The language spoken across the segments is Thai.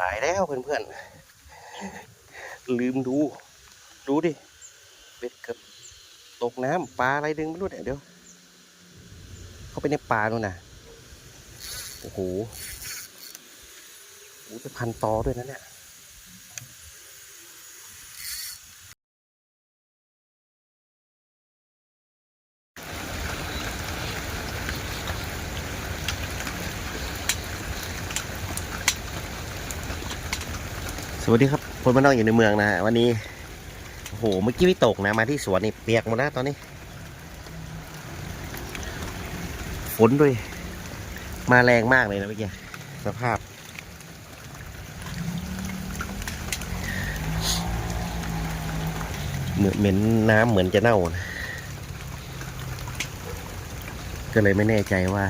ตายแล้วเพื่อนๆ ลืมดู ดูดิ เบ็ดเกือบตกน้ำปลาอะไรดึงไม่รู้เนี่ยเดี๋ยว เข้าไปในปลานู่นน่ะ โอ้โหโอ้โหจะพันตอด้วยนะเนี่ย สวัสดีครับคนบ้านนอกอยู่ในเมืองนะฮะวันนี้โอ้โหเมื่อกี้ไม่ตกนะมาที่สวนนี่เปียกหมดแล้วตอนนี้ฝนด้วย มาแรงมากเลยนะเมื่อกี้สภาพ เหมือนเหม็นน้ำเหมือนจะเน่านะก็เลยไม่แน่ใจว่า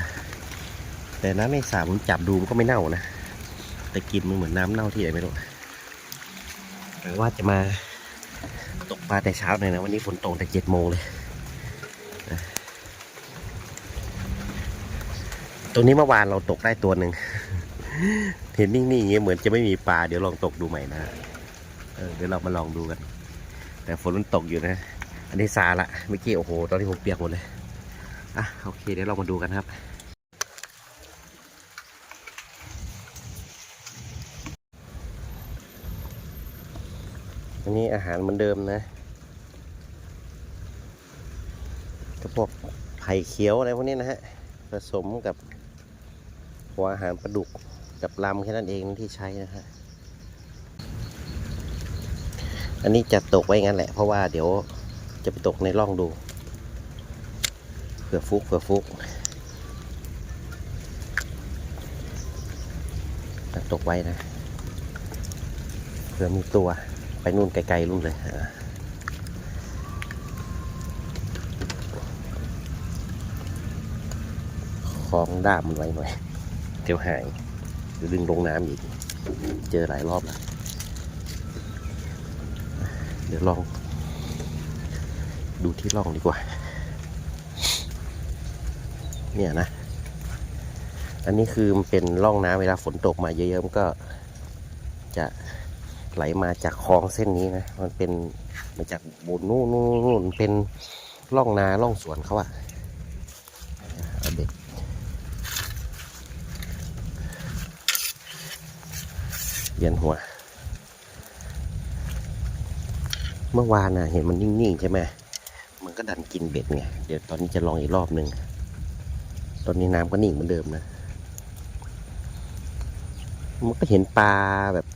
แต่น้ำในสระผมจับดูมันก็ไม่เน่านะแต่กลินมันเหมือนน้ำเน่าที่ไหนไม่รู้ ว่าจะมาตกปลาแต่เช้าหน่อยนะ วันนี้ฝนตกแต่เจ็ดโมงเลยตรงนี้เมื่อวานเราตกได้ตัวหนึ่งเห็นนิ่งๆอย่างเงี้ยเหมือนจะไม่มีปลาเดี๋ยวลองตกดูใหม่นะเออเดี๋ยวเรามาลองดูกัน แต่ฝนมันตกอยู่นะ อันนี้ซาละเมื่อกี้โอ้โห ตอนที่ผมเปียกหมดเลยอะโอเคเดี๋ยวเรามาดูกันครับ อันนี้อาหารเหมือนเดิมนะก็พวกไผ่เขียวอะไรพวกนี้นะฮะ ผสมกับหัวอาหารปลาดุกกับลำแค่นั้นเองที่ใช้นะฮะ อันนี้จะตกไว้งั้นแหละ เพราะว่าเดี๋ยวจะไปตกในร่องดู เผื่อฟุกเผื่อฟุก ตกไว้นะ เผื่อมีตัว นู่นไกลๆนู่นเลยคล้องด้ามมันไว้หน่อยเดี๋ยวหายเดี๋ยวดึงลงน้ำอีก เจอหลายรอบแล้วเดี๋ยวลอง ดูที่ร่องดีกว่า เนี่ยนะ อันนี้คือมันเป็นร่องน้ำเวลาฝนตกมาเยอะๆมันก็ ไหลมาจากคลองเส้นนี้นะ มันเป็นมาจากบนนู่นนู่นเป็นร่องนาร่องสวนเขาอะเอาเด็กเย็นหัว เมื่อวานน่ะเห็นมันนิ่งๆใช่ไหมมันก็ดันกินเบ็ดไง เดี๋ยวตอนนี้จะลองอีกรอบหนึ่ง ตอนนี้น้ำก็นิ่งเหมือนเดิมนะ มันก็เห็นปลาแบบ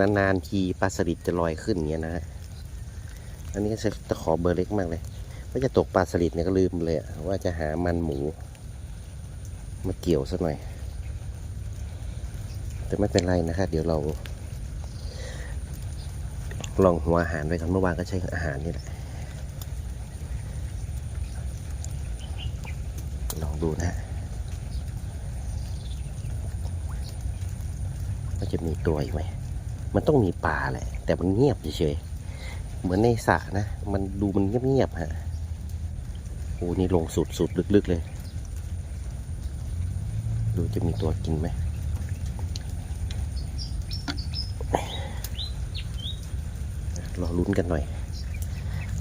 นานๆทีปลาสลิดจะลอยขึ้นอย่างเงี้ยนะฮะ อันนี้ก็จะตะขอเบอร์เล็กมากเลยว่าจะตกปลาสลิดเนี่ยก็ลืมเลยว่าจะหามันหมู มาเกี่ยวสักหน่อย แต่ไม่เป็นไรนะครับเดี๋ยวเรา ลองหัวอาหารไว้กันเมื่อวานก็ใช้อาหารนี่แหละ ลองดูนะฮะว่าจะมีตัวอีกไหม มันต้องมีปลาแหละ แต่มันเงียบเฉยๆเหมือนในสระนะ มันดูมันเงียบๆฮะโอ้นี่ลงสุดสุดลึกๆเลย ดูจะมีตัวกินไหมรอลุ้นกันหน่อย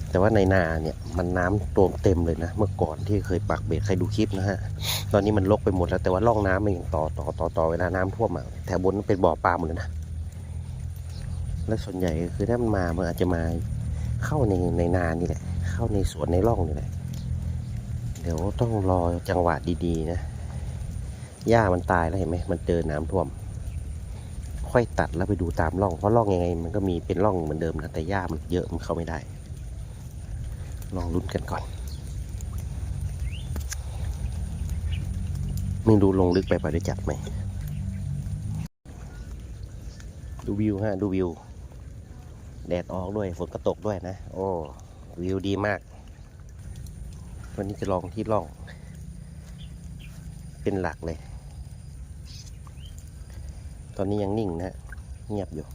แต่ว่าในนาเนี่ยมันน้ำตัวเต็มเลยนะ เมื่อก่อนที่เคยปักเบ็ดใครดูคลิปนะฮะ ตอนนี้มันลกไปหมดแล้วแต่ว่าร่องน้ำมันยังต่อต่อต่อต่อเวลาน้ำท่วมอะแถวบนเป็นบ่อปลาหมดเลยนะ และส่วนใหญ่ก็คือถ้ามันมามันอาจจะมาเข้าในในนานี่แหละ เข้าในสวนในร่องนี่แหละ เดี๋ยวต้องรอจังหวะดีๆนะหญ้ามันตายแล้วเห็นไหมมันเจอน้ำท่วม ค่อยตัดแล้วไปดูตามร่อง เพราะร่องยังไง มันก็มีเป็นร่องเหมือนเดิมนะแต่หญ้ามันเยอะมันเข้าไม่ได้ ลองลุ้นกันก่อน ไม่รู้ลงลึกไปป่ะได้จับไหมดูวิวฮะดูวิว แดดออกด้วยฝนก็ตกด้วยนะ โอ้วิวดีมาก วันนี้จะลองที่ล่อง เป็นหลักเลย ตอนนี้ยังนิ่งนะ เงียบอยู่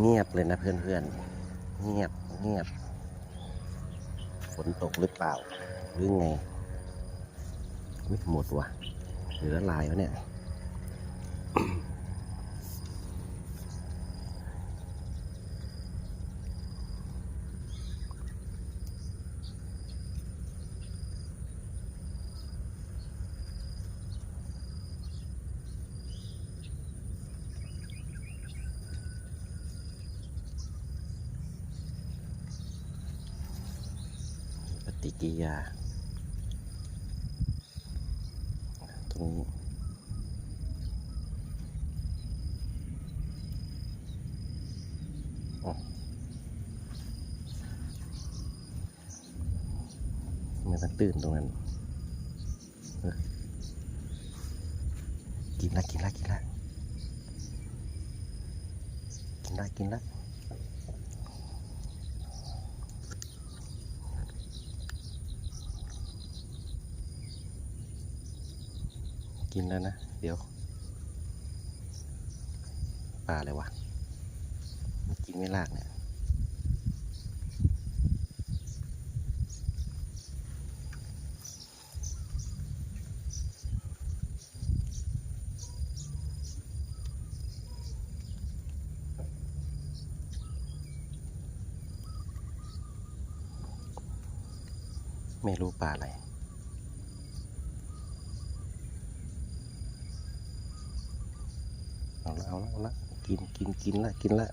เงียบเลยนะเพื่อนๆ เงียบเงียบ ฝนตกหรือเปล่า หรือไง ไม่หมดวะรือละลายวะเนี่ย กิยา ตรงนี้มมันตื่นตรงนั้นเออกินละกินละกินละกินละกินละ กินแล้วนะ เดี๋ยวปลาอะไรวะมันกินไม่ลากเนี่ยไม่รู้ปลาอะไร เอาละเอาละเอาละ กินกินกินละกินละ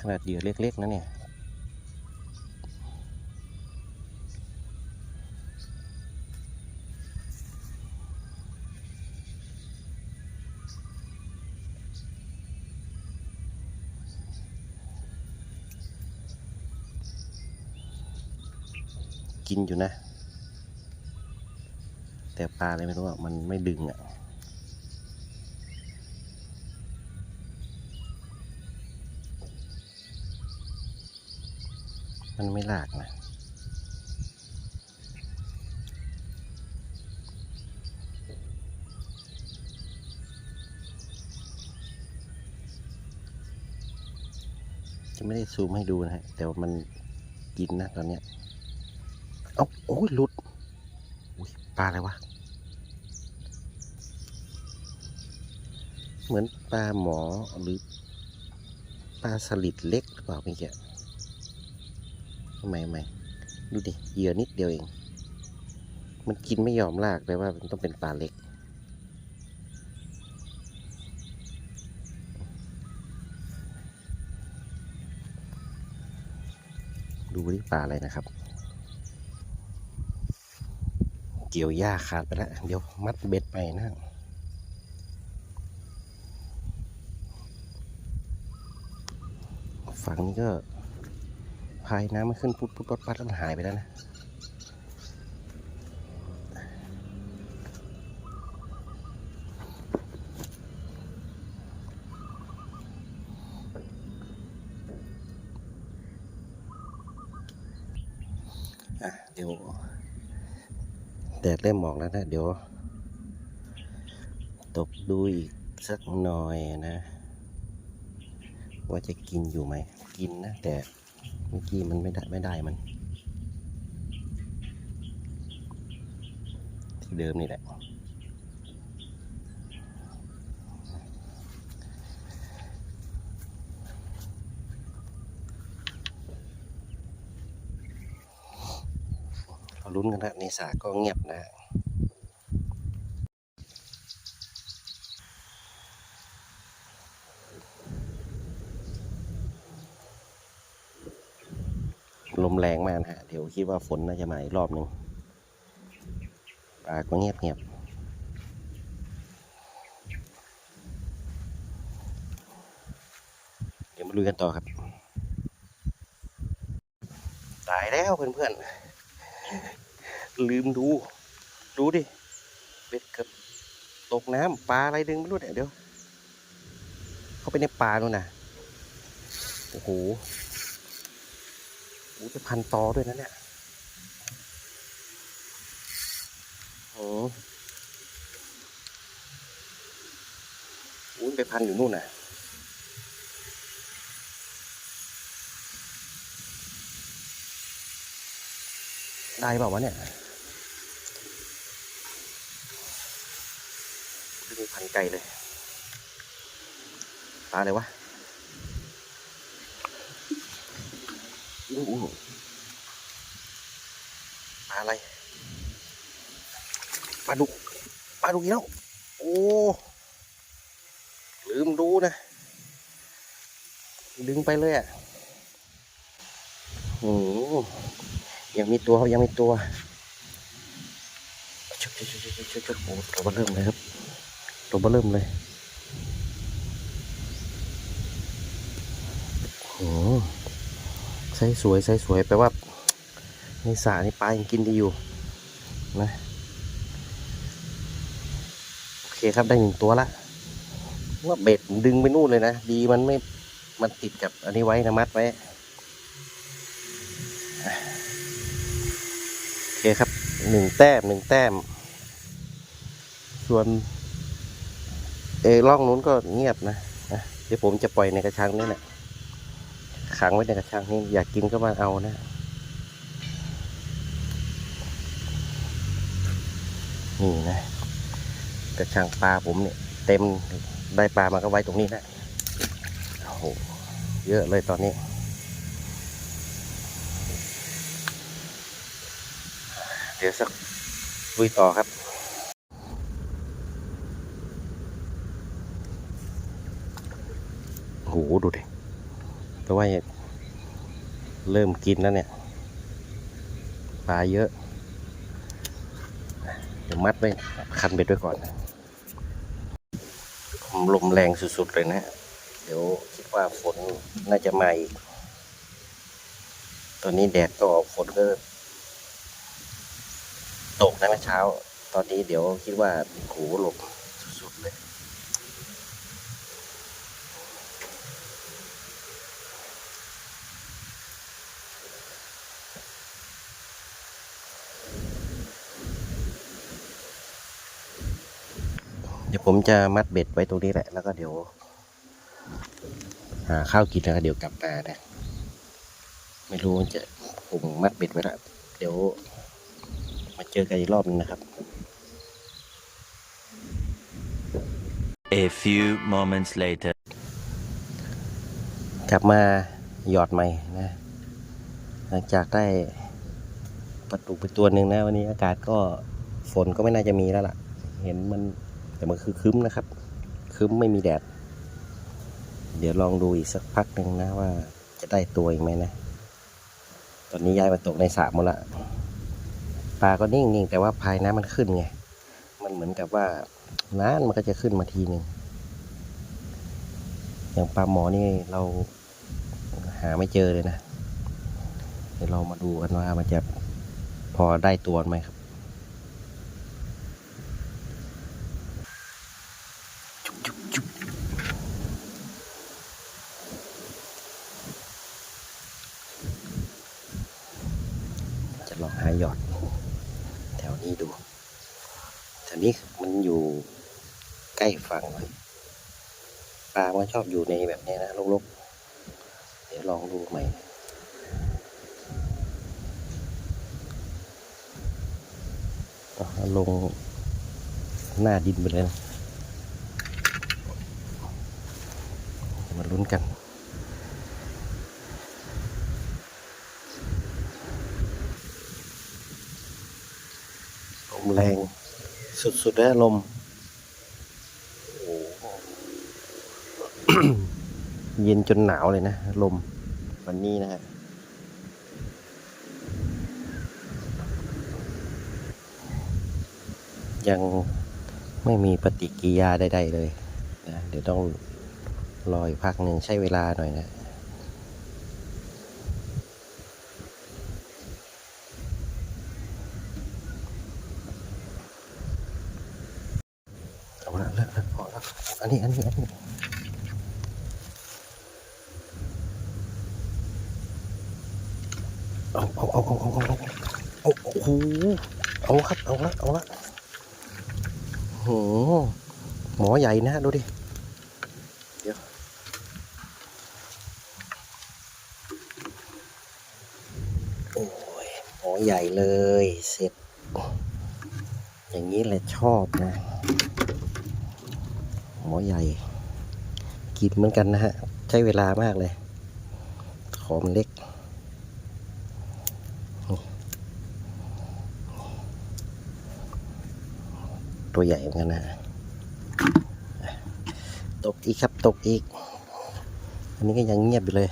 ขนาดเหยื่อเล็ก ๆนะเนี่ยกินอยู่นะ แต่ปลาอะไรไม่รู้อะ มันไม่ดึงอะ มันไม่หลากนะจะไม่ได้ซูมให้ดูนะฮะ แต่ว่ามันกินนะตอนเนี้ย เอ้าโอ้ยหลุดอุ้ยปลาอะไรวะ เหมือนปลาหมอหรือปลาสลิดเล็กหรือเปล่าเมื่อกี้ ทำไมไม่ดูดิเหยื่อนิดเดียวเอง มันกินไม่ยอมลากแปลว่ามันต้องเป็นปลาเล็ก ดูดิปลาอะไรนะครับ เกี่ยวหญ้าขาดไปแล้ว เดี๋ยวมัดเบ็ดไปนะฝั่งนี้ก็ พายน้ำมันขึ้นปุ๊บปุ๊บปั๊บปั๊บแล้วมันหายไปแล้วนะอะเดี๋ยวแดดเริ่มออกแล้วนะ เดี๋ยวตบดูอีกสักหน่อยนะ ว่าจะกินอยู่ไหม กินนะแต่ เมื่อกี้มันไม่ได้ไม่ได้มัน ที่เดิมนี่แหละเราลุ้นกันนะในสาก็เงียบนะ ลมแรงมากนะฮะ เดี๋ยวคิดว่าฝนน่าจะมาอีกรอบหนึ่งปลาก็เงียบเงียบเดี๋ยวมาลุยกันต่อครับ ตายแล้วเพื่อนๆ ลืมดู ดูดิ เบ็ดเกือบตกน้ำปลาอะไรดึงไม่รู้เนี่ยเดี๋ยว เข้าไปในปลานู่นนะโอ้โห โอ้จะพันตอด้วยนะเนี่ยโอ้โหอุ้ไปพันอยู่นู่นน่ะได้เปล่าวะเนี่ยดึงพันไกลเลย ปลาอะไรวะ อะไรปลาดุกปลาดุกอีกแล้ว โอ้ ลืมดูนะ ดึงไปเลยอะโอ้ยังมีตัวยังมีตัวชุบชุบชุบชุบชุบชุบโอ้ตัวเบอเริ่มเลยครับ ตัวเบอเริ่มเลยโอ้ ใส่สวยใส่สวยแปลว่าในสระนี่ปลายังกินดีอยู่นะโอเคครับได้หนึ่งตัวละว่าเบ็ดดึงไปนู่นเลยนะ ดีมันไม่มันติดกับอันนี้ไว้นะมัดไว้โอเคครับหนึ่งแต้มหนึ่งแต้ม ส่วน เออร่องนู้นก็เงียบนะ เดี๋ยวผมจะปล่อยในกระชังนี่แหละ ขังไว้ในกระชังนี่อยากกินก็มาเอานะนี่นะกระชังปลาผมเนี่ยเต็มได้ปลามาก็ไว้ตรงนี้นะโอ้โหเยอะเลยตอนนี้เดี๋ยวสักลุยต่อครับโหดูดิ แต่ว่าเริ่มกินแล้วเนี่ย ปลาเยอะ เดี๋ยวมัดไว้คันเบ็ดไว้ก่อนลมแรงสุดๆเลยนะ เดี๋ยวคิดว่าฝนน่าจะมาอีก ตอนนี้แดดก็ออกฝนก็ตกนะเมื่อเช้า ตอนนี้เดี๋ยวคิดว่าโหหลบสุดๆเลย เดี๋ยว ผมจะมัดเบ็ดไว้ตรงนี้แหละ แล้วก็เดี๋ยว หาข้าวกินแล้วก็เดี๋ยวกลับมานะ ไม่รู้ว่าจะผมมัดเบ็ดไว้แล้วเดี๋ยว มาเจอกันอีกรอบนึงนะครับ A few moments later. กลับมาหยอดใหม่นะ หลังจากได้ปลาตุกไปตัวหนึ่งนะ วันนี้อากาศก็ฝนก็ไม่น่าจะมีแล้วล่ะ เห็นมัน แต่มันคือคึ้มนะครับ คึ้มไม่มีแดด เดี๋ยวลองดูอีกสักพักหนึ่งนะว่าจะได้ตัวอีกไหมนะ ตอนนี้ย้ายมาตกในสระหมดละปลาก็นิ่งๆแต่ว่าภายน้ำมันขึ้นไง มันเหมือนกับว่าน้ำมันก็จะขึ้นมาทีหนึ่งอย่างปลาหมอนี่เราหาไม่เจอเลยนะ เดี๋ยวเรามาดูกันว่ามันจะพอได้ตัวไหมครับ จุ๊บจุ๊บจุ๊บจะ ลองหาหยอด แถวนี้ดูแถวนี้มันอยู่ใกล้ฝั่งหน่อยปลามันชอบอยู่ในแบบนี้นะลกๆ เดี๋ยวลองดูใหม่ลงหน้าดินไปเลยนะมาลุ้นกัน มแรงสุดๆแล้วลมเย็นจนหนาวเลยนะ ลมวันนี้นะฮะยังไม่มีปฏิกิริยาใดๆเลยนะเดี๋ยวต้องรออีกพักหนึ่งใช้เวลาหน่อยนะ นนี้อันนี้อันนี้เอาเอาเอาเอาเอาเอาเอาโอ้โหเอาครับเอาละเอาละ กินเหมือนกันนะฮะ ใช้เวลามากเลย ขอมันเล็ก ตัวใหญ่เหมือนกันนะตกอีกครับตกอีก อันนี้ก็ยังเงียบอยู่เลย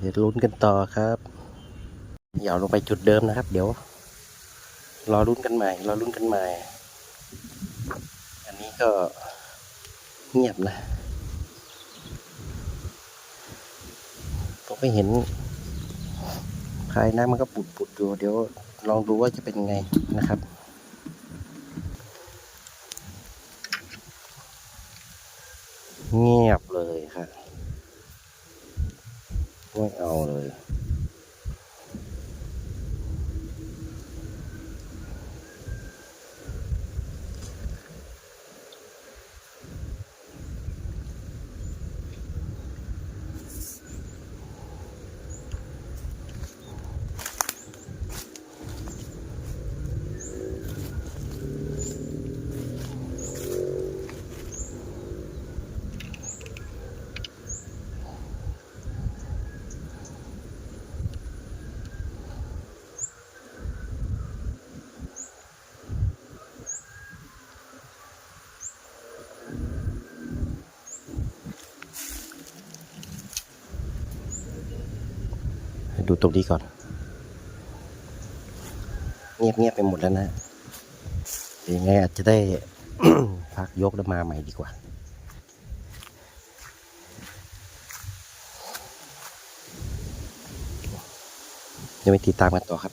เดี๋ยวลุ้นกันต่อครับอย่าเอาลงไปจุดเดิมนะครับ เดี๋ยว รอลุ้นกันใหม่ รอลุ้นกันใหม่ อันนี้ก็ เงียบนะผมไม่เห็นภายน้ำมันก็ปุดปุดๆอยู่เดี๋ยวลองดูว่าจะเป็นยังไงนะครับเงียบเลยครับไม่เอาเลย ดูตรงนี้ก่อน เงียบเงียบไปหมดแล้วนะยังไงอาจจะได้พักยกแล้วมาใหม่ดีกว่ายังไม่ติดตามกันต่อครับ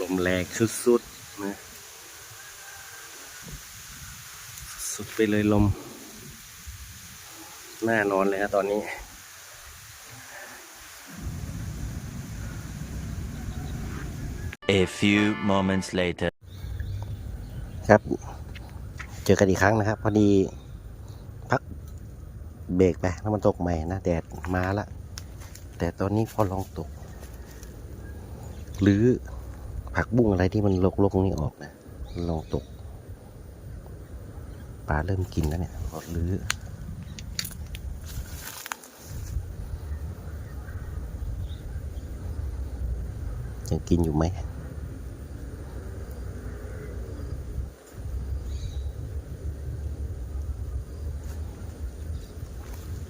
ลมแรงสุดๆนะ สุดไปเลยลม หน้านอนเลยฮะตอนนี้ A few moments later. ครับ เจอกันอีกครั้งนะครับ พอดีพักเบรกไปแล้วมันตกใหม่นะแดดมาละ แต่ตอนนี้พอลองตก หรือผักบุ้งอะไรที่มันลกๆนี่ออกนะ ลองตกปลาเริ่มกินแล้วเนี่ยพอรื้อ ยังกินอยู่ไหม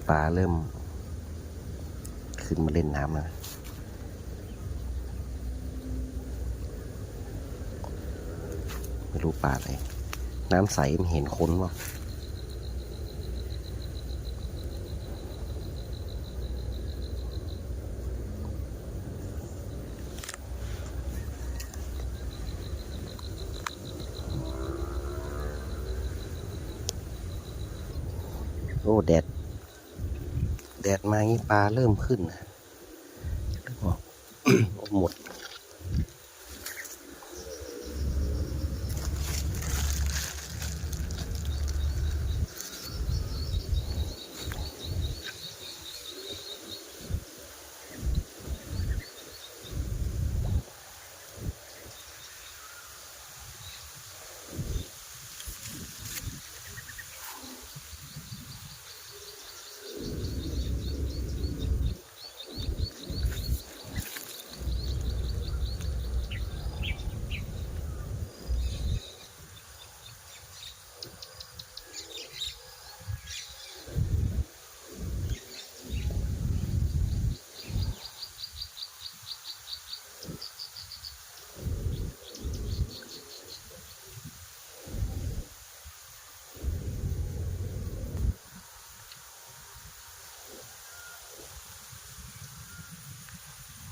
ปลาเริ่ม ขึ้นมาเล่นน้ำแล้วไม่รู้ปลาอะไร น้ำใสมันเห็นคนวะโอ้แดด แดดมางี้ ปลาเริ่มขึ้นนะเริ่มออกหมด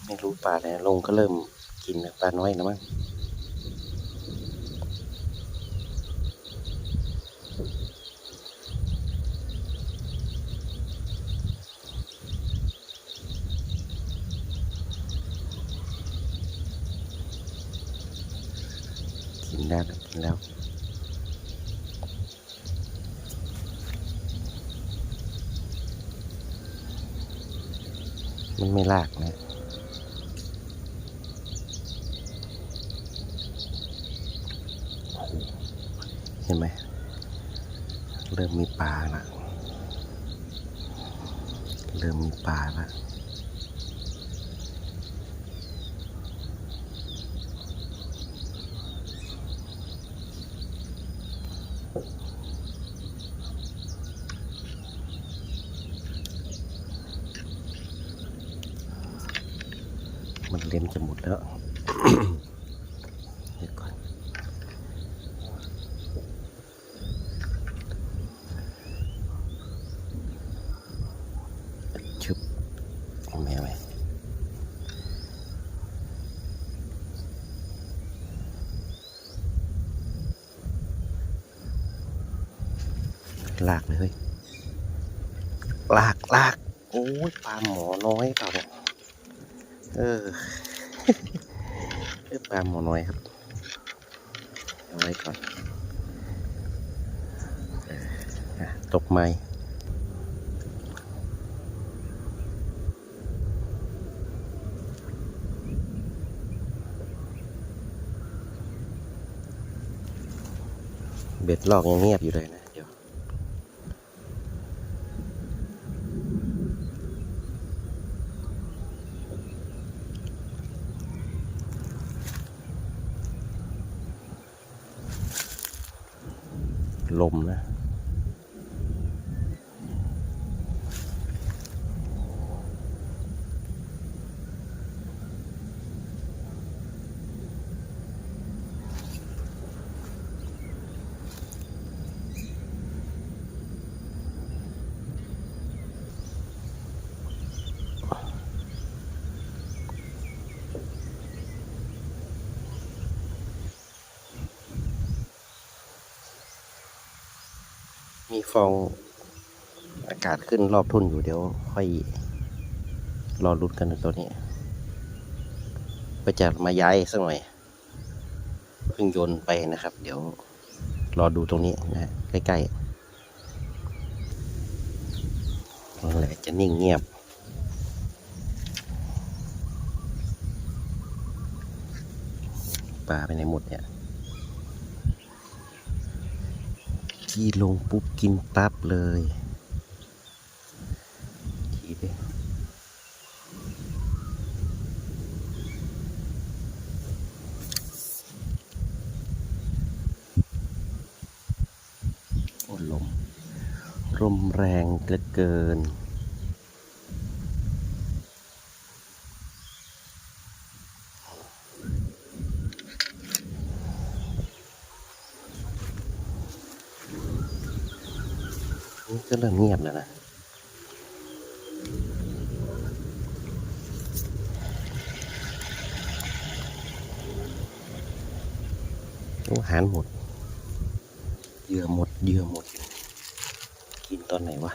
ไม่รู้ปลาอะไรลงก็เริ่มกินปลาน้อยนะมั้ง แล้วกินแล้ว มันไม่ลากนะ เห็นไหม เริ่มมีปลาละเริ่มมีปลาละ มันเล็มจะหมดแล้ว เดี๋ยวก่อน ชึบเอาไหมเอาไหมลากเลยเฮ้ย ลากลาก โอ้ยปลาหมอน้อยเปล่าเนี่ย เออ เออปลาหมอน้อยครับ เอาไว้ก่อนเออ กใหม่ เบ็ดลอกยังเงียบอยู่เลยนะ มีฟองอากาศขึ้นรอบทุ่นอยู่เดี๋ยวค่อยรอรุดกันในตัวนี้ไปจะมาย้ายสักหน่อยเพิ่งโยนไปนะครับ เดี๋ยวรอดูตรงนี้นะฮะใกล้ๆนั่นแหละจะนิ่งเงียบปลาไปในหมดเนี่ย ขี่ลงปุ๊บกินปั๊บเลยทีเดียวโอ้ลมลมแรงเหลือเกิน ก็เริ่มเงียบแล้วนะอาหารหมด เหยื่อหมด เหยื่อหมด กินตอนไหนวะ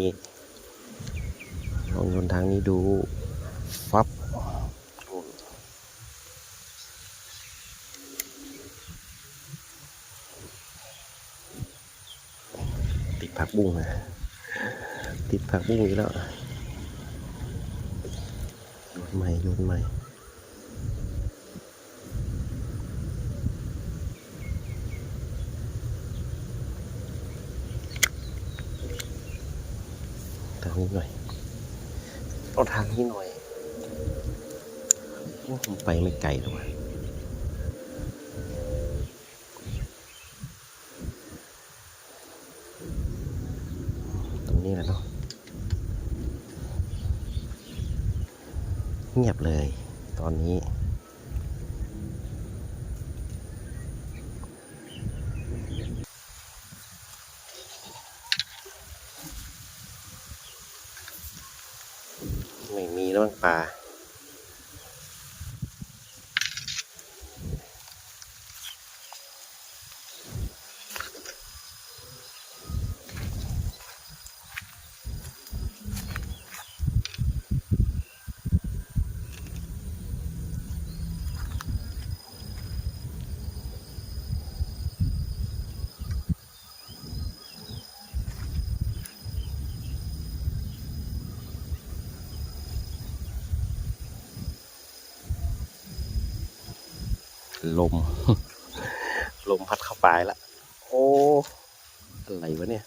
นี้ลองโยนทางนี้ดู ฟับติดผักบุ้งนะติดผักบุ้งอีกแล้วโยนใหม่โยนใหม่ ทางนี้หน่อยเอา ทางนี้หน่อยโอ้ผมไปไม่ไกลหรอก เมืองป่า ลม ลมพัดเข้าปลายละ โอ้ อะไรวะเนี่ย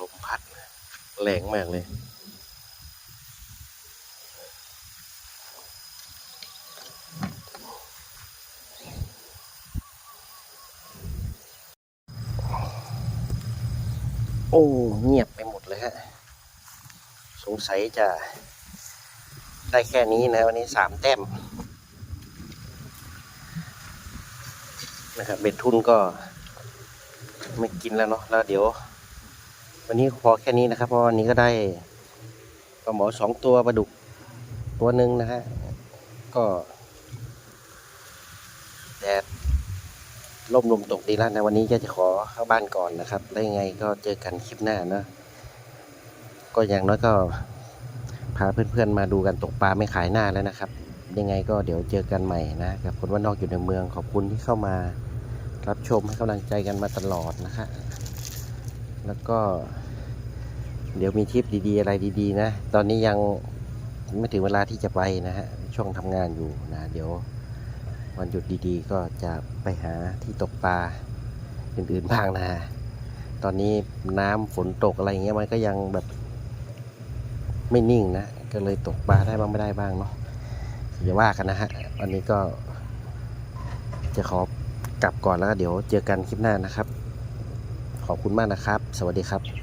ลมพัด แรงมากเลยโอ้ เงียบไปหมดเลยฮะ สงสัยจะ ได้แค่นี้นะวันนี้สามแต้มนะครับเบ็ดทุนก็ไม่กินแล้วเนาะแล้วเดี๋ยว วันนี้พอแค่นี้นะครับ เพราะวันนี้ก็ได้ปลาหมอสองตัวปลาดุกตัวหนึ่งนะฮะก็แดดลมลมตกดีแล้วนะวันนี้ก็จะขอเข้าบ้านก่อนนะครับ ได้ยังไงก็เจอกันคลิปหน้าเนะ ก็อย่างน้อยก็ พาเพื่อนๆมาดูกันตกปลาไม่ขายหน้าแล้วนะครับ ยังไงก็เดี๋ยวเจอกันใหม่นะกับคนว่านอกอยู่ในเมืองขอบคุณที่เข้ามา รับชมให้กำลังใจกันมาตลอดนะฮะแล้วก็ เดี๋ยวมีทริปดีๆ อะไรดีๆ นะ ตอนนี้ยังไม่ถึงเวลาที่จะไปนะฮะช่วงทำงานอยู่นะ เดี๋ยววันหยุดดีๆ ก็จะไปหาที่ตกปลาอื่นๆบ้างนะฮะตอนนี้น้ำฝนตกอะไรเงี้ยมันก็ยังแบบ ไม่นิ่งนะ ก็เลยตกปลาได้บ้างไม่ได้บ้างเนาะอย่าว่ากันนะฮะ วันนี้ก็ จะขอกลับก่อนแล้วก็เดี๋ยวเจอกันคลิปหน้านะครับ ขอบคุณมากนะครับ สวัสดีครับ